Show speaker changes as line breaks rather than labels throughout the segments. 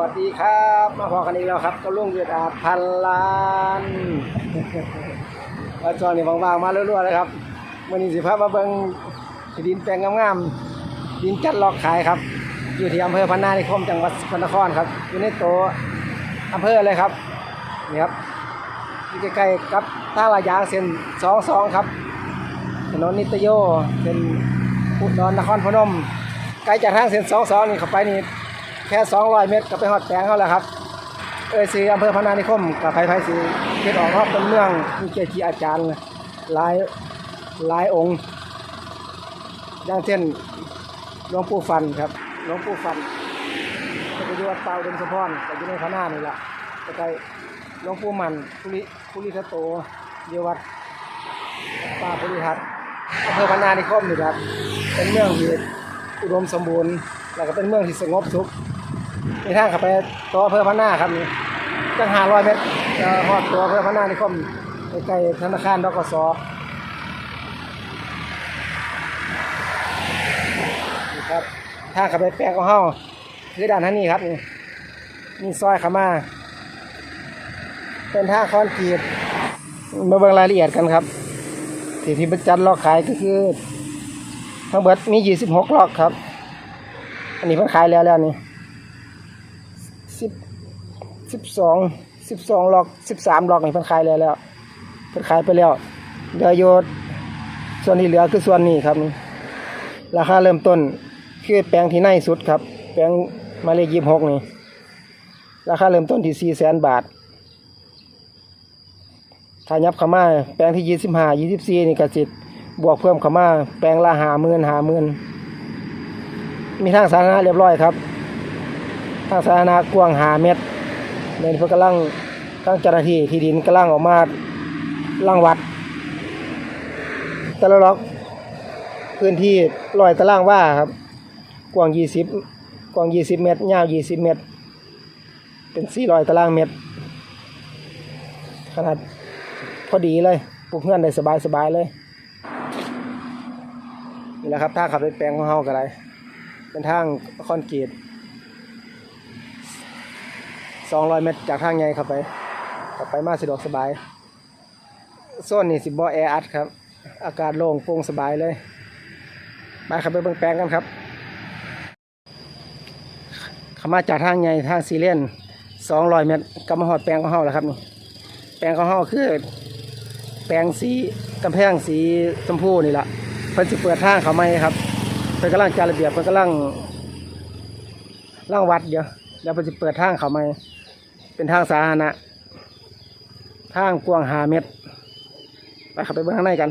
วัสดีครับ มาพอกันอีกแล้วครับก็ลุงเวียดอาพันล้านว่าจอนี่ว่างๆมาเรื่อยๆเลยครับวันนี้สิพามาเบิ่งดินแปลงงามๆดินจัดลอกขายครับ อยู่ที่อำเภอพันนานิคมจังหวัดสกลนครครับ อยู่ในโตวอำเภอเลยครับนี่ครับอยู่ใกล้ๆกับท่าลายางเส้นสองสองครับ ถนนนิตโยเส้นอุดรนครพนมไกลจากทางเส้นสองสองนี่เข้าไปนี่ แค่สองร้อยเมตรก็ไปฮอดแปลงเขาแล้วครับ เอ้ยสีอำเภอพนานิคมกับไผ่ไผ่สีเขตออกรอบต้นเมืองมีเกจิอาจารย์หลายหลายองค์ อย่างเช่นหลวงปู่ฟันครับหลวงปู่ฟันก็ไปอยู่วัดเตาเดนสะพรก็อยู่ในพนานี่แหละใกล้ๆหลวงปู่มันภูริภูริทัตโตอยู่วัดป่าบริหัตอำเภอพนานิคมนี่ครับ เป็นเมืองที่อุดมสมบูรณ์ แล้วก็เป็นเมืองที่สงบสุข นทางข้าไปตัวอำเภอพนาครับนี่จังหาร้อยเมตรจะฮอดตัวอำเภอพนานิคมใกล้ธนาคารดกสนี่ครับทางข้าไปแปลงของเฮาคือด้านท่านี้ครับนี่นี่ซอยขามา เป็นทางคอนกรีตมาเบิ่งรายละเอียดกันครับที่ที่ประจันล็อกขายก็คือ ทั้งเบิดมี 26ล็อกครับ อันนี้เพิ่นขายแล้วแล้วนี่ 10 12 12ล็อก13ล็อกนี่เพิ่นขายแล้วแล้วเพิ่นขายไปแล้วเหลืออยู่ส่วนที่เหลือคือส่วนนี้ครับนี่ราคาเริ่มต้นคือแปลงที่ในสุดครับ แปลงมายเลข26นี่ราคาเริ่มต้นที่400,000บาทถ้ายับข้ามาแปลงที่ยี่สิบห้ายี่สิบสี่นี่ก็สิบวกเพิ่มข้ามาแปลงละหาหมื่นหาหมื่นมีทางสาธารณะเรียบร้อยครับ ทางสาธารณะกว้างหาเมตร เดินเพื่อกำลังกำลังเจ้าหน้าที่ที่ดินกำลังออกมาลังวัด แต่ละล็อกพื้นที่ลอยตารางว่าครับ กว้างยี่สิบกว้างยี่สิบเมตรยาวยี่สิบเมตร เป็นสี่ร้อยตารางเมตร ขนาดพอดีเลยปลูกเงื่อนได้สบายสบายเลยนี่แหละครับถ้าขับรถแปลงของเฮาก็ได้เป็นทางคอนกรีต 200 เมตรจากทางใหญ่เข้าไปเข้าไปมาสะดวกสบายโซนนี่สิบ่แออัดครับ อากาศโล่งโปร่งสบายเลยไปขับไปเบิ่งแปลงกันครับขามาจากทางใหญ่ทางซีเลียน200เมตรก็มาฮอดแปลงของเฮาแล้วครับนี่แปลงของเฮาคือ แปลงสีกำแพงสีชมพูนี่แหละเพิ่นสิเปิดทางเขาไม่ครับเพิ่นกำลังจัดระเบียบเพิ่นกำลังร่างวัดเดี๋ยวเดี๋ยวเพิ่นสิเปิดทางเขาไม่ เป็นทางสาธารณะทางกว้างหาเมตรไปข้าไปเบื้องข้างในกัน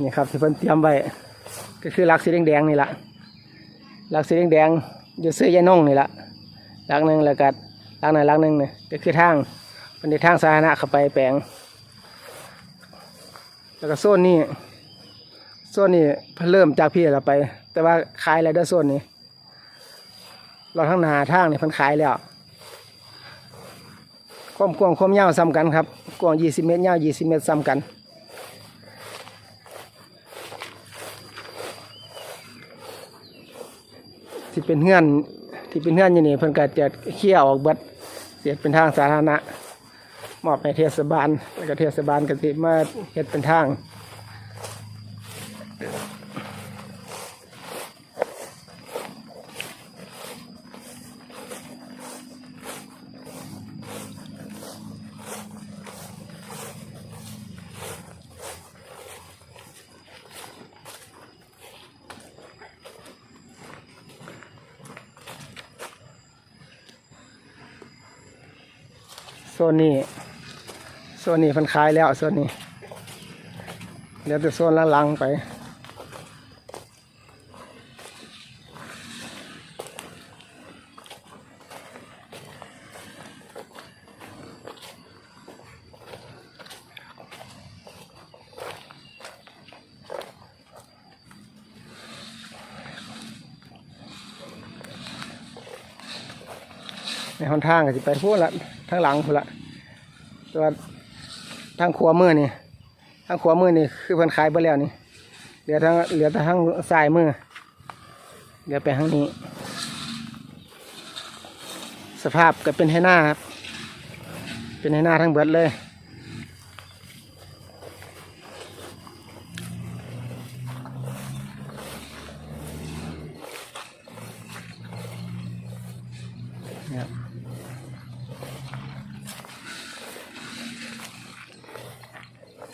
นี่ครับที่เพิ่นเตรียมไว้ก็คือลักสีแดงๆนี่แหละลักสีแดงๆอยู่ซื้อยายนงนี่แหละลักหนึ่งแล้วก็ลักหนหลักหนึ่งเนี่ยก็คือทาง เป็นในทางสาธารณะเข้าไปแปลง แล้วก็โซนนี้โซนนี้เพิ่นเริ่มจากพี่เราไป แต่ว่าขายแล้วด้อโซนนี้เราทั้งนาทางเนี่เพิ่นขายแล้วความกว้างความยาวซ้ำกันครับกว้าง20เมตรยาว20เมตรซ้ำกันที่เป็นเฮือนที่เป็นเฮือนอยู่นี่เพิ่นก็จะเคลียร์ออกเบิดเสียเป็นทางสาธารณะ มอบให้เทศบาล แล้วก็เทศบาลก็สิมาเฮ็ดเป็นทางโซนนี้ ส่วนนี้พันคายแล้วส่วนนี้เดี๋ยวจะส่วนละลังไป ในหนทางก็จะไปพวกละทั้งหลังพวกละตัว ทางขวามือนี่ทางขวามือนี่คือเพิ่นขายไปแล้วนี่เหลือทางเหลือแต่ทางซ้ายมือเหลือไปทางนี้ สภาพก็เป็นให้หน้าครับ เป็นให้หน้าทั้งเบิดเลยนะครับ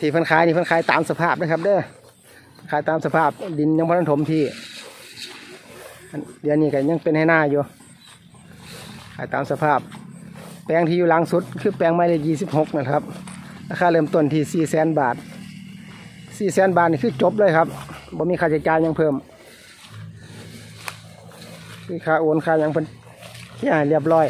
ที่เพิ่นขายนี่เพิ่นขายตามสภาพนะครับ เด้อขายตามสภาพดินยังพันถมที่เดี๋ยวนี้ก็ยังเป็นให้หน้าอยู่ขายตามสภาพ แปลงที่อยู่หลังสุด คือแปลงไม้เลขยี่สิบหกนะครับราคาเริ่มต้นที่สี่แสนบาทสี่แสนบาทนี่คือจบเลยครับบ่มีค่าใช้จ่ายยังเพิ่มคือค่าโอนค่ายังเพิ่นที่อ่านเรียบร้อย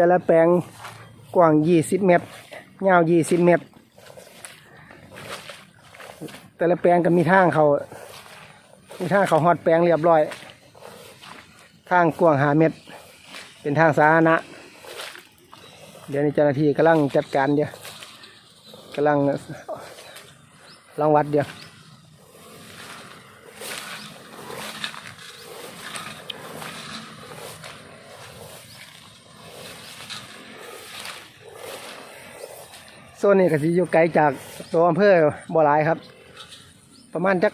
แต่ละแปลงกว้าง 20 เมตร ยาว 20 เมตร แต่ละแปลงก็มีทางเขามีทางเขาฮอดแปลงเรียบร้อย ทางกว้างหาเมตร เป็นทางสาธารณะ เดี๋ยวนี้เจ้าหน้าที่กำลังจัดการเดี๋ยวกำลังลองวัดเดียว โซนนี้ก็สิอยู่ไกลจากตัวอำเภอบ่อหลายครับ ประมาณจัก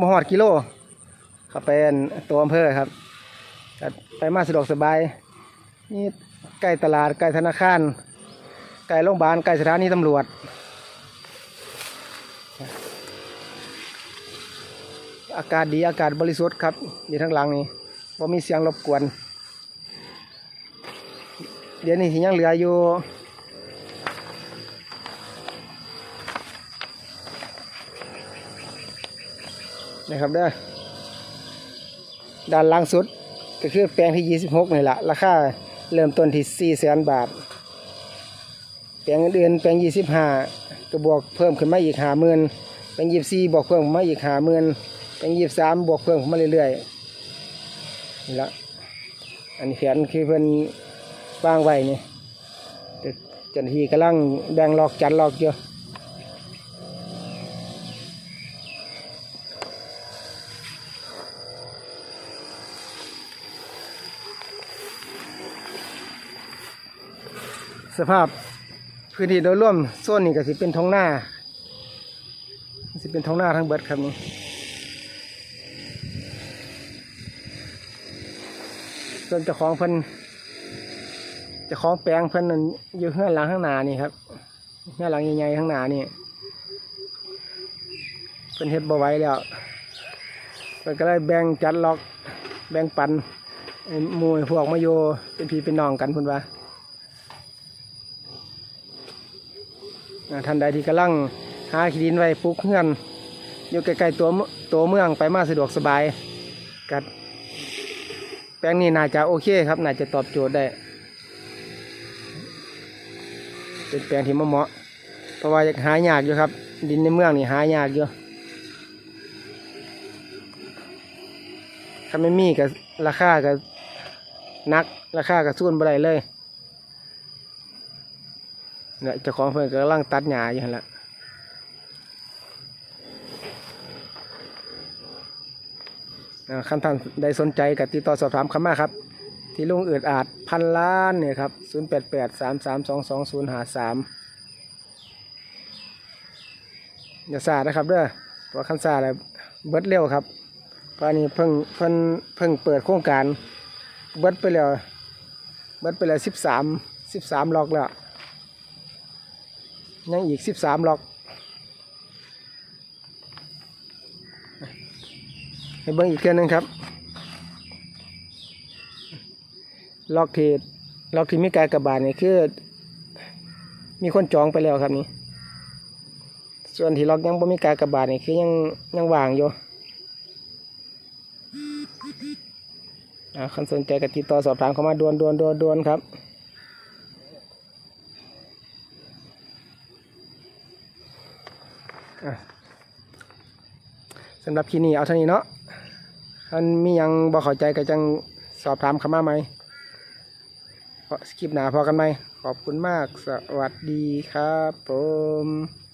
มหอดกิโลเข้าไปอันตัวอำเภอครับไปมาสะดวกสบาย นี่ใกล้ตลาดใกล้ธนาคารใกล้โรงพยาบาลใกล้สถานีตำรวจ อากาศดีอากาศบริสุทธิ์ครับอยู่ทั้งหลังนี่บ่มีเสียงรบกวน เดี๋ยวนี้ที่ยังเหลืออยู่ นะครับเด้อด้านล่างสุดก็คือแปลงที่ 26นี่แหละราคาเริ่มต้นที่ 4 แสนบาท แปลงอื่นแปลง 25 ก็บวกเพิ่มขึ้นมาอีก50,000แปลง 24 บวกเพิ่มขึ้นมาอีก50,000เป็นยี่สามบวกเพิ่มขึ้นมาเรื่อยๆนี่ละอันนี้แขนคือเพิ่นวางไว้นี่แต่เจันทีกำลังแบ่งหลอกจัดหลอกอยู่ สภาพพื้นที่โดยรวมโซนนี้ก็สิเป็นท้องหน้าสิเป็นท้องหน้าทั้งเบิดครับนี่ส่วนเจ้าของเพิ่นเจ้าของแปลงเพิ่นนั่นอยู่ข้างหลังข้างหน้านี่ครับข้างหลังใหญ่ๆข้างหน้านี่เพิ่นเฮ็ดบ่ไหวแล้วเพิ่นก็เลยแบ่งจัดล็อกแบ่งปันหมู่พวกมาอยู่เป็นพี่เป็นน้องกันเพิ่นว่าอ่า ท่านใดที่กำลังหาที่ดินไว้ปลูกเฮือน อยู่ใกล้ๆตัวเมืตัวเมืองไปมาสะดวกสบายกัดแปลงนี้น่าจะโอเคครับ น่าจะตอบโจทย์ได้ เป็นแปลงที่เหมาะเพราะว่าอยังหายากอยู่ครับ ดินในเมืองนี่หายากอยู่ถ้าไม่มีกับราคากับนักราคากับสู้นบ่ได้เลย เนี่ยจ้าของเพิ่อนก็กำลังตัดหญ้าอยู่หั่นละอ่าคันท่านใดสนใจกับติดต่อสอบถามเข้ามาครับ ที่ลุงเอือดอาจพันล้านเนี่ยครับ0 8 8 3 3 2 2 0 5 3อย่าซาดนะครับเด้อเพราะคันซาอะไรเบิดเร็วครับเพราะอันนี้เพิ่งเพิ่งเพิ่งเปิดโครงการเบิดไปแล้วเบิดไปแล้วสิบสามสิบสามล็อกแล้ว ยังอีกสิบสามล็อกให้เบิ้งอีกเทื่อนึงครับ ล็อกที่ล็อกที่มีการกระบาดนี่คือ มีคนจองไปแล้วครับนี่ส่วนที่ล็อกยังบ่มีการกระบาดนี่คือยังยังว่างอยู่อ่าคนสนใจก็ติดต่อสอบถามเข้ามาด่วนด่วนด่วนด่วนครับอะ สำหรับคลิปนี้เอาเท่านี้เนาะท่านมียังบ่เข้าใจก็จังสอบถามเข้ามาไหมเพราะคลิปหนาพอกันไหมขอบคุณมากสวัสดีครับผม